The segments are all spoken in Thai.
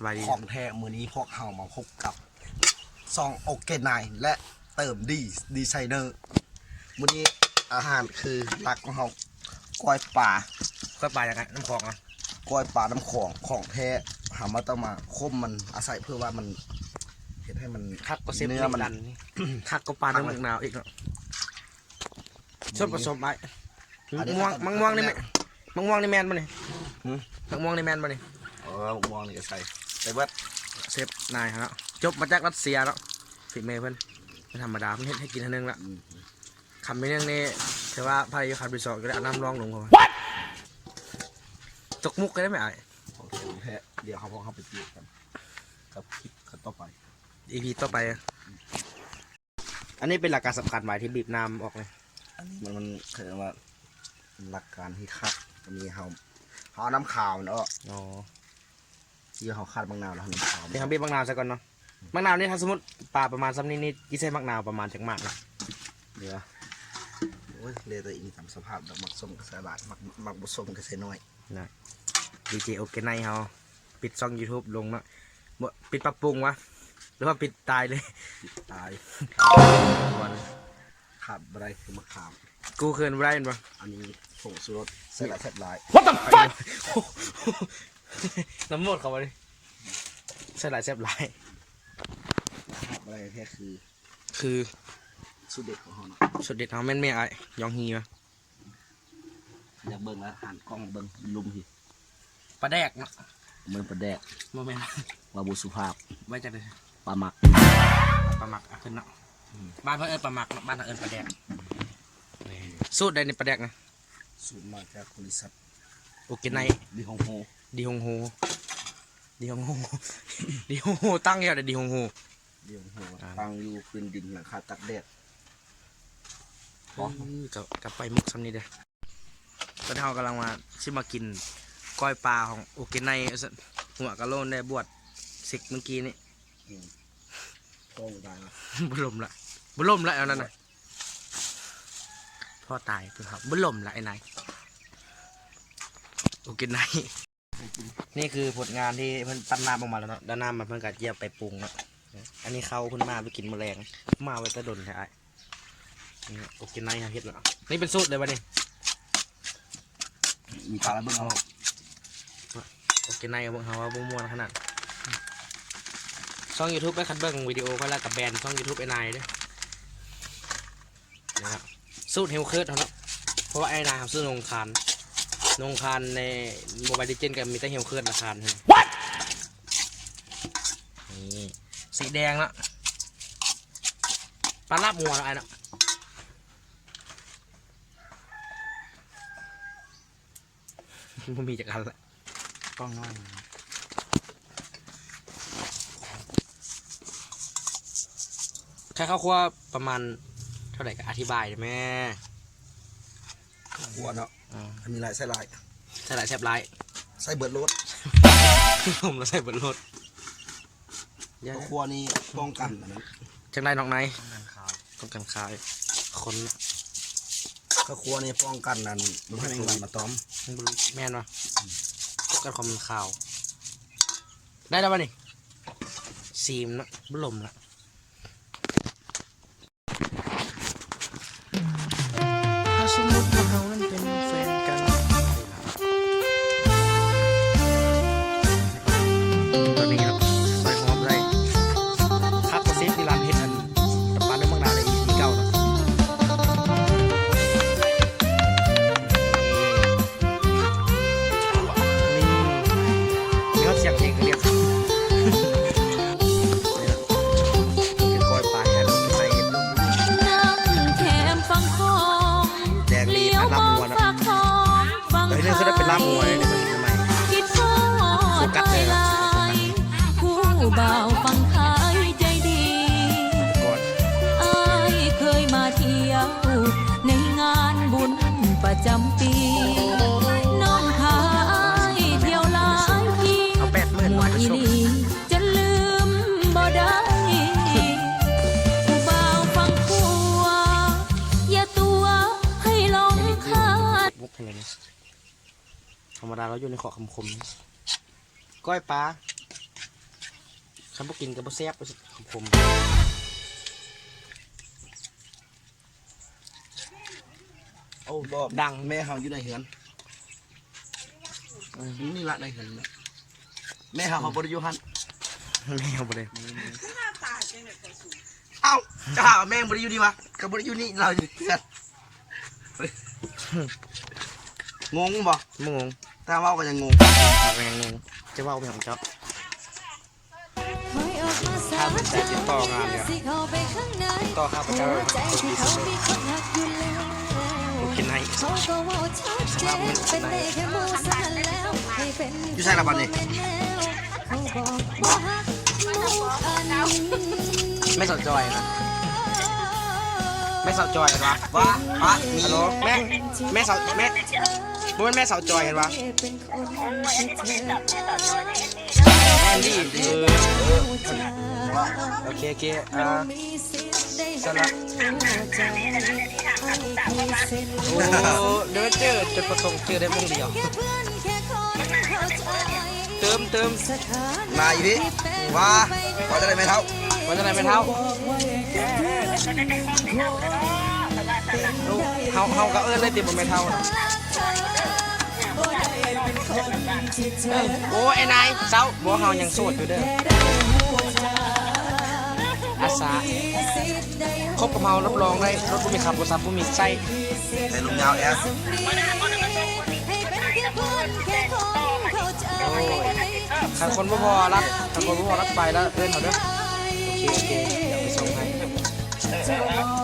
สบายดี ของแท้มือนี้พวกเฮามาพบกับซองโอเกนายและเติมดีดีไซเนอร์มือนี้อาหารคือหลักของเฮากล้อยป่าก็ปลาอย่างไงน้ำคลองอะกล้อยป่าน้ำของของแท้หามาต้องมาคมมันอาศัยเพื่อว่ามันเห็นให้มัน คักก็เซฟเนื้อมันดันนี่คักก็ปลาน้ำมันหนาวอีกเนาะส่วนผสมไอ้มังม่วงมังม่วงนี่ไหมมังม่วงนี่แมนป่ะนี่หืม มังม่วงนี่แมนป่ะนี่เออมองนี่ก็ใส่ แต่ว่าเซฟนายครับจบมาจากรัสเซียแล้วฝีมือเพิ่นไม่ธรรมดาเพิ่นเฮ็ดให้กินเท่านึงละอืมคำไม่เรื่องนี้ถือว่าพายคันไปสองก็ได้เอาน้ำรองลงเข้ามาตกมุกก็ได้ไหมไอ้ของแท้เดี๋ยวเขาพวกเขาไปจีบกันกับคลิปกันต่อไปอีพีต่อไปอะอันนี้เป็นหลักการสำคัญหมายที่บีบน้ำออกเลยอันนี้มันมันคือว่าหลักการที่คัดจะมีเฮาเฮาเอาน้ำขาวเนาะ อ๋อที่เขาคัดบางนาวแล้วเขาน้ำขาวเดี๋ยวทำบีบมะนาวซะก่อนเนาะมะนาวนี่ถ้าสมมติปลาประมาณซ้ำนี้นี่กี่เส้นมะนาวประมาณจากมากนะเดี๋ยวโอ้ยเลยตัวอีกตามสภาพดอกมักส้มกระใสหลายมักมักบส้มกระใสน้อยดีเจโอเคไนเขาปิดช่อง YouTube ลงเนาะบ่ปิดปรับปรุงวะหรือว่าปิดตายเลยตายขาดอะไรคือมะขาม กูเคินบ่ได้เห็นปะอันนี้ผงชูรสใส่หลายแซ่บหลาย น้ำหมดเขาไปเลยใส่หลายแซ่บหลายขาดอะไรแค่คือคือสูตรเด็ดของเขาเนาะสุดเด็ดเขาแม่นแม่ไอ้ยองฮีวะอยากเบิ่งแล้วหันกล้องเบิ่งลุมทีปลาแดกเนาะเบิ่งประแดกโมเมนต์วาบุสุภาพไว้จะเลยปลาหมักปลาหมักอะขึ้นเนาะบ้านเพื่นเอิญปลาหมักเนาะบ้านเราเอิญปลาแดกนี่สูตรใดในปลาแดกนะสูตรมาจากบริษัทโอเคไนดีฮงโฮ ดีฮงโฮดีฮงโฮดีฮงโฮตั้งยาวแต่ดีฮงโฮดีฮงโฮอ่าตั้งอยู่พื้นดินหลังคาตักแดดอ๋อกับกับไปมุกซ้ำนี่เด้อตอนนี้เรากำลังมาชิมากินก้อยปลาของโอเคไนหัวกะโหลนได้บวชสิกเมื่อกี้นี่กล้องได้นะบุลมละบุลมละเอานั่นน่ะพ่อตายเพื่อนครับบุลมละไอ้นายโอเคไน นี่คือผลงานที่เพิ่นปั้นน้ำออกมาแล้วเนาะด้านหน้ามันเพิ่นกัดเยียบไปปรุงเนาะอันนี้เขาเพิ่นมาไปกินแมลงมาไว้ตะดนใช่ไอ้นี่โอเคไนครับเฮ็ดแล้วนี่เป็นสูตรเลยวะนี่มีปลาแล้วเบิ่งเอาโอเคไนเอาเบิ่งเฮาว่าบ่ม่วนขนาดช่อง YouTube ไปคัดเบิ่งวิดีโอเขาแล้วกับแบรนด์ช่อง YouTube ไอ้นายเด้อนะครับสูตรเฮลเคิร์ดเขาเนาะเพราะว่าไอ้นายเขาซื้อนงคาร นงคารในโมบายดิจินกับมีแต่เฮลเคิร์ดราคาเท่านั้นนี่สีแดงละปลาลาบงัวละไอ้เนาะมันมีจากกันละกล้องน้อยแค่ข้าวคั่วประมาณเท่าไหร่ก็อธิบายได้ไหมหัวเนาะ อ่ามีหลายไส้ลายใส่หลายแซ่บหลายไส้เบิดรสผมแล้วใส่บนรถข้าวคั่วนี่ป้องกันอันนั้นจังไรน้องไนท์ต้องการขายคนข้าวคั่วนี่ป้องกันนั่นไม่ให้แมงวันมาตอมมันบ่รู้แม่นวะต้องการความมันข่าว ได้แล้วป่ะนี่ซีมเนอะบลมละ นี่ ธรรมดาเราอยู่ในขอคำคมนะก้อยปลาคันบ่กินก็บ่แซ่บผมโอ้บอกดังแม่เฮาอยู่ในเหือนเออนี่ละในเหือนน่ะแม่เฮาเขาบ่ได้อยู่หันไม่เอาบ่ได้เอ้าจ้าแม่งบ่ได้อยู่ดีวะก็บ่ได้อยู่นี่เราอยู่เหือนเฮ้ย งงบ่บ่งงแต่ว่าก็ยังงงเอาไปยังงงจะเว้าไปของเจ้าถ้ามันจะติดต่องานเนี่ยต่อครับหัเจ้าวใจที่เขามีคนหักอยู่แล้วโอเคไหนเขาก็เว่าชัดเจนเป็นได้แค่หมูสันแล้วให้เป็นอยู่ใช่ละบัดนี้เขาบอกว่าหักหมูอันนี้ไม่สนจอยนะแม่สาวจอยเห็นปะว่าอะมีฮัลโหลแม่แม่สาวแม่ บ่แม่นแม่สาวจอยเห็นปะแอนดี้เออโอเคโอเคอ่าสละรู้ใจให้กี่เส้นโอ้เดี๋ยวเจอจุดประสงค์เจอได้เพิ่งเดียว เติมเติมมาอีกทีว่าว่าจะได้ไหมเท่าว่าจะไหนไม่เท่าเฮาเฮาก็เอิ้นได้ติดบ่ไม่เท่า โอ้ไอ้นายเจ้าบ่เฮายังโสดอยู่เด้ออาสาคบกับเฮารับรองได้รถบ่มีขับบ่ซับบ่มีไส้แต่ลุงยาวแอสคันคนบ่พอรับคันคนบ่พอรับไปแล้วเอิ้นเขาเด้อโอเคโอเคเดี๋ยวไปส่งให้ให้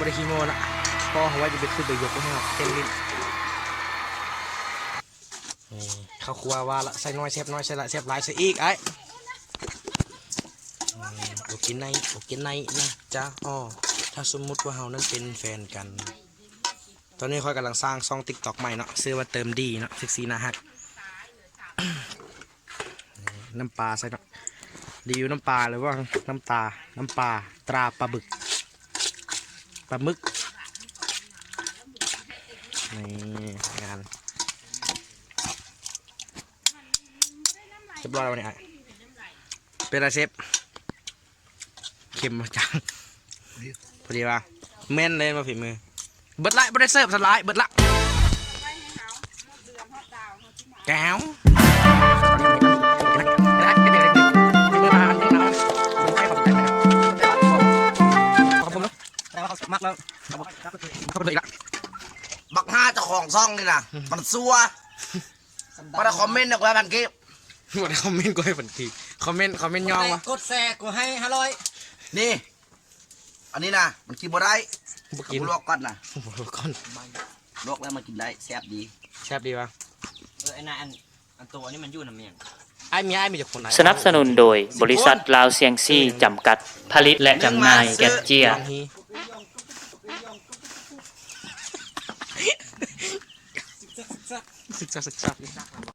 บริคีโมละพ่อเขาว่าจะไปขึ้นไปยกให้เราเต็มลิ้นเขาครัวว่าละใส่น้อยเซฟน้อยใส่ละเซฟหลายใส่อีกไอ้โอกินในโอกินในนะจ้าอ๋อถ้าสมมุติว่าเรานั้นเป็นแฟนกัน ตอนนี้ค่อยกำลังสร้างซองติ๊กตอกใหม่เนาะซื้อว่าเติมดีเนาะซิกซีนะฮักน้ำปลาใส่เนาะรีวิวน้ำปลาหรือว่าน้ำตา น้ำปลาตราปลาบึก ปลาหมึกนี่งานเรียบร้อยแล้ววันนี้ไอ้เป็นอะไรเชฟเค็มมาจังพอดีว่าแม่นเลยมาฝีมือเบิดละไม่ได้เสิร์ฟสลายเบิดละแก้ว มักแล้วขอบคุณเลยละบักห้าเจ้าของซ่องนี่นะมันซัวมาได้คอมเมนต์นะว่ามันเก็บหมดคอมเมนต์กูให้ผลทีคอมเมนต์คอมเมนต์ย่องวะกดแสกกูให้ห้าร้อยนี่ อันนี้นะมันกินบ่ได้บุกับกินลวกก่อนนะโอ้โหก้อนลวกแล้วมันกินได้แซ่บดีแซ่บดีวะเออไอ้นายอันอันตัวนี้มันอยู่น้ำเมียงไอ้มีไอ้มีจากคนไหนสนับสนุนโดยบริษัทลาวเซียงซี่จำกัดผลิตและจำหน่ายแกดเจีย 这是假的